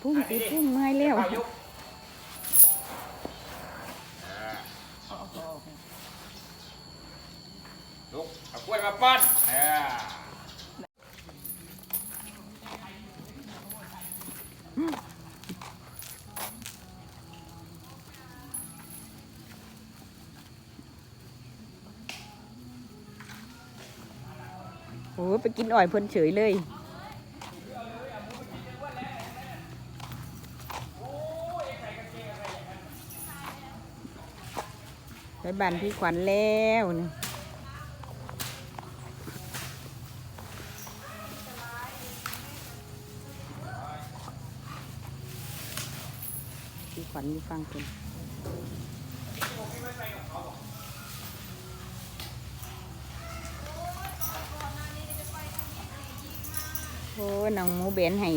พุ่งติพุ่งเมื่อยเร็วข้ยุกลุกเอากล้วยมาปั้นเออโอ้ไปกินอ่อยเพิ่นเฉยเลย ไป บ้านพี่ขวัญแล้วนี่พี่ขวัญอยู่ฟังคุณโอ้น้องหมูเบนให้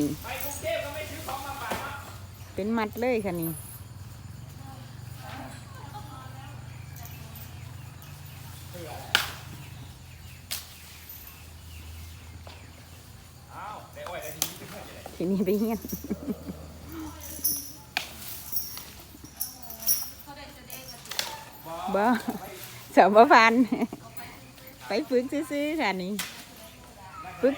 เป็นมัดเลยค่ะนี่ เอาได้อ้อยได้ดีขึ้น มาจะได้ทีนี้ไปเฮียนบ่สาวบ่ฟัน ไปฝึกซื้อๆค่ะนี่ฝึก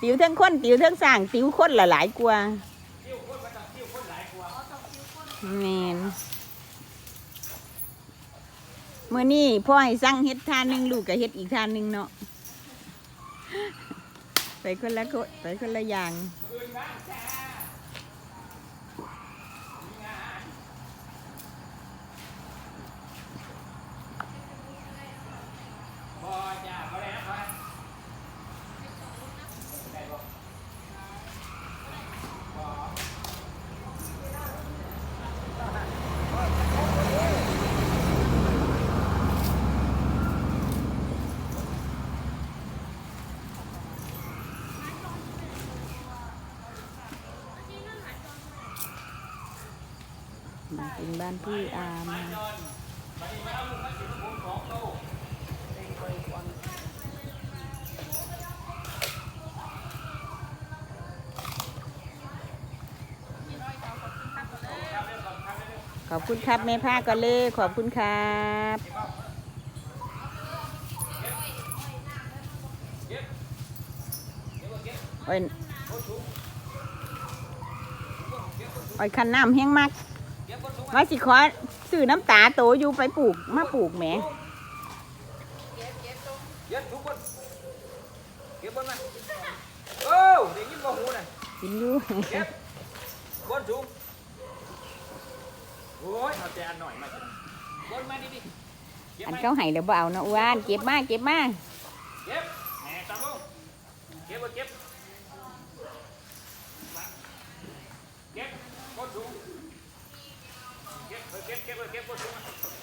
ติวเทั้งคนติวเทั้งสร้างติวคนละหลายกว่าแมน เมื่อนี้พ่อให้สั่งเฮ็ดทานหนึ่งลูกก็เฮ็ดอีกทานหนึ่งเนาะไปคนละคนไปคนละอย่างพอจ้าพอแล้ว ถึงบ้านพี่อามขอบคุณครับแม่ผ้าก็เล่ขอบคุณครับอ้ยอ้ยคันน้ำแห้งมาก ว่าสิขอซื้อน้ำตาโตอยู่ไปปลูกมาปลูกแหมเย็ดทุกคนเก็บบนมาโอ้ได้ยินบ่หูน่ะกินอยู่เก็บบนสูงโอ้ยเอาแต่อันหน่อยมาจ้ะบนมาดิดิเก็บอันไหมเขาให้แล้วบ่เอานะอ้วนเก็บมาเก็บมาเก็บแหน่ตามลงเก็บบ่เก็บ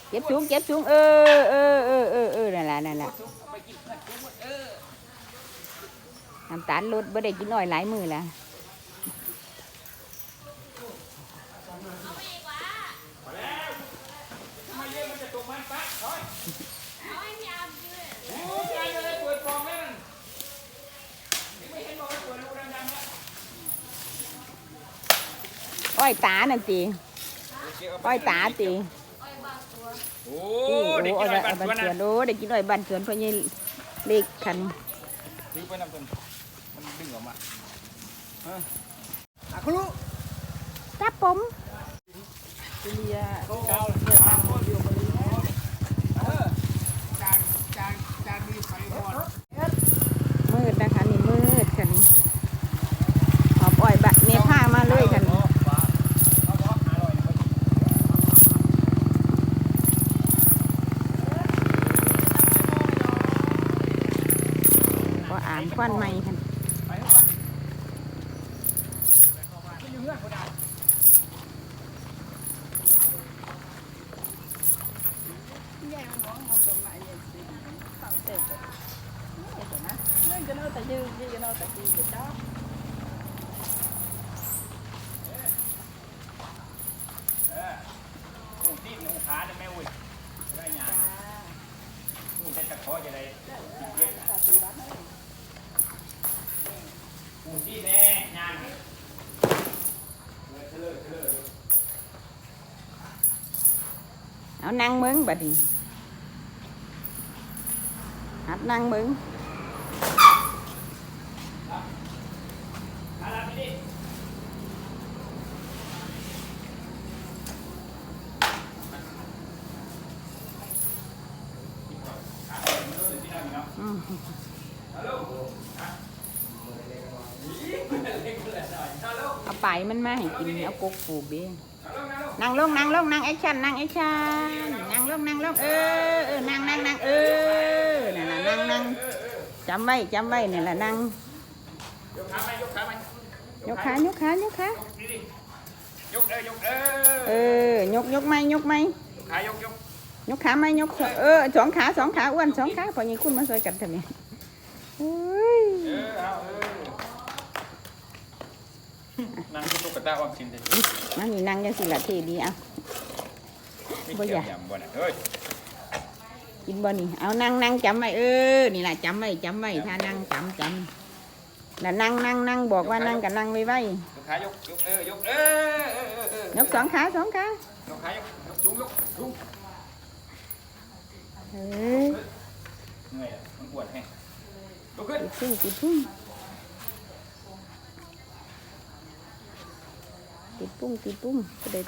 เก็บสูงเก็บสูงเออเออเออเออเออนั่นแหละนั่นแหละน้ำตาลลดบ่ได้กินอ้อยหลายมือละอะมันจะตกมันปะถอยโอ้ยยานั่นยังไม่เห็นบอกว่าเปิดรูดังๆแล้วอ้อยตานั่นตีอ้อยตาตี โอ้โอ้เด็กอ้กิอยนอะไรบ้านบ้านสสววนนโอ้ได้กินอ้อยบ้านสวนเพราะยี่เล็กคันซื้อไปนำต้นมันดึงออกมาอะครูครับผมเลีย เก้าเลยห้าคนเดียวไปเออ จานจานจานมีไฟบอล มืดนะคะนี่มืดค่ะนี่หอบอ้อยบะเนผ้ามาเลยค่ะนี่ก็อ่านใหม่ค่ะเนื่องจะนอแต่ยืนยืนจะนอแต่ดีอยู่จ้าหูตีนหูขาเนี่ยแม่อุ้ยได้ยังหูได้ตะขอจะได้กินเยอะตาตีบ้านให้ ที่แน่ย่างเลยเฉลยเฉลยเอานั่งมึงบัดนี้หัดนั่งมึงอาลับนี่อืม ฮัลโหลฮะนี่เล็กเลยหน่อยฮัลโหล เอา ไปมันมาให้กินเอากกปลูกดิฮัลโหลฮัลโหลนั่งลงนั่งลงนั่งแอคชั่นนั่งแอคชั่นนั่งลงนั่งลงเออเออนั่งนั่งนั่งเออนั่นน่ะนั่งนั่งจำไว้จำไว้นี่แหละนั่งยกขาไหมยกขาไหมยกขายกขายกขายกนี่ดิยกเออยกเอเออยกยกไหมยกไหมยกขายกยกยกขาไหมยกเออสองขาสองขาอ้วนสองขาพอยังคุณมาช่วยกันทำไมเฮ้ย เออเอาเออนั่งที่ ตุ๊กตาออมสินเลยมานี่นั่งยังสิละเทดีเอา ไม่บ่อเกี่ยยาก ยำบ่น่ะเฮ้ยกินบ่นี่เอานั่งนั่งจำไว้เออ นี่แหละจำไว้จำไว้ถ้านั่งจำจำแล้วนั่งนั่งนั่งบอกว่านั่งกับนั่งไว้ไว้ยกขายกยกเออยกเออเออเออเออยกสองขาสองขายกขายกยกสูงยกสูงเออเหนื่อยอะมันปวดแห้งลุกขึ้นติดพุ่งติดพุ่งติด ปุ้งติดปุ้งก็ได้